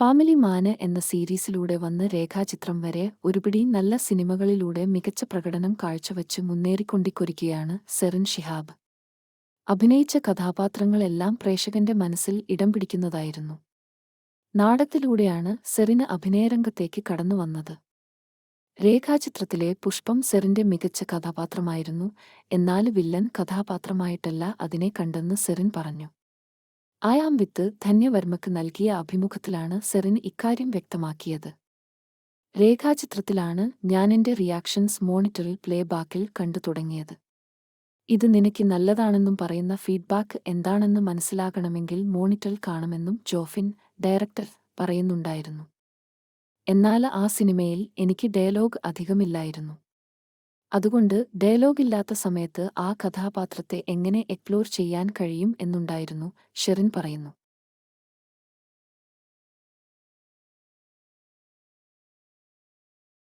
Family മാന് എന്ന സീരീസിലൂടെ വന്ന് രേഖാചിത്രം വരെ ഒരുപിടി നല്ല സിനിമകളിലൂടെ മികച്ച പ്രകടനം കാഴ്ചവച്ച് മുന്നേറിക്കൊണ്ടിക്കൊരുക്കുകയാണ് സെറിൻ ഷിഹാബ്. അഭിനയിച്ച കഥാപാത്രങ്ങളെല്ലാം പ്രേക്ഷകന്റെ മനസ്സിൽ ഇടം പിടിക്കുന്നതായിരുന്നു. നാടകത്തിലൂടെയാണ് സെറിന് അഭിനയരംഗത്തേക്ക് കടന്നുവന്നത് രേഖാചിത്രത്തിലെ പുഷ്പം സെറിന്റെ മികച്ച കഥാപാത്രമായിരുന്നു എന്നാൽ വില്ലൻ കഥാപാത്രമായിട്ടല്ല അതിനെ കണ്ടെന്ന് സെറിൻ പറഞ്ഞു. ആയാം വിത്ത് ധന്യവർമ്മക്ക് നൽകിയ അഭിമുഖത്തിലാണ് സെറിൻ ഇക്കാര്യം വ്യക്തമാക്കിയത്. രേഖാചിത്രത്തിലാണ് ഞാനെന്റെ റിയാക്ഷൻസ് മോണിറ്ററിൽ പ്ലേബാക്കിൽ കണ്ടു തുടങ്ങിയത്. ഇത് നിനക്ക് നല്ലതാണെന്നും പറയുന്ന ഫീഡ്ബാക്ക് എന്താണെന്ന് മനസ്സിലാകണമെങ്കിൽ മോണിറ്ററിൽ കാണുമെന്നും ജോഫിൻ ഡയറക്ടർ പറയുന്നുണ്ടായിരുന്നു. എന്നാൽ ആ സിനിമയിൽ എനിക്ക് ഡയലോഗ് അധികമില്ലായിരുന്നു. അതുകൊണ്ട് ഡയലോഗില്ലാത്ത സമയത്ത് ആ കഥാപാത്രത്തെ എങ്ങനെ എക്സ്പ്ലോർ ചെയ്യാൻ കഴിയും എന്നുണ്ടായിരുന്നു ഷെറിൻ പറയുന്നു.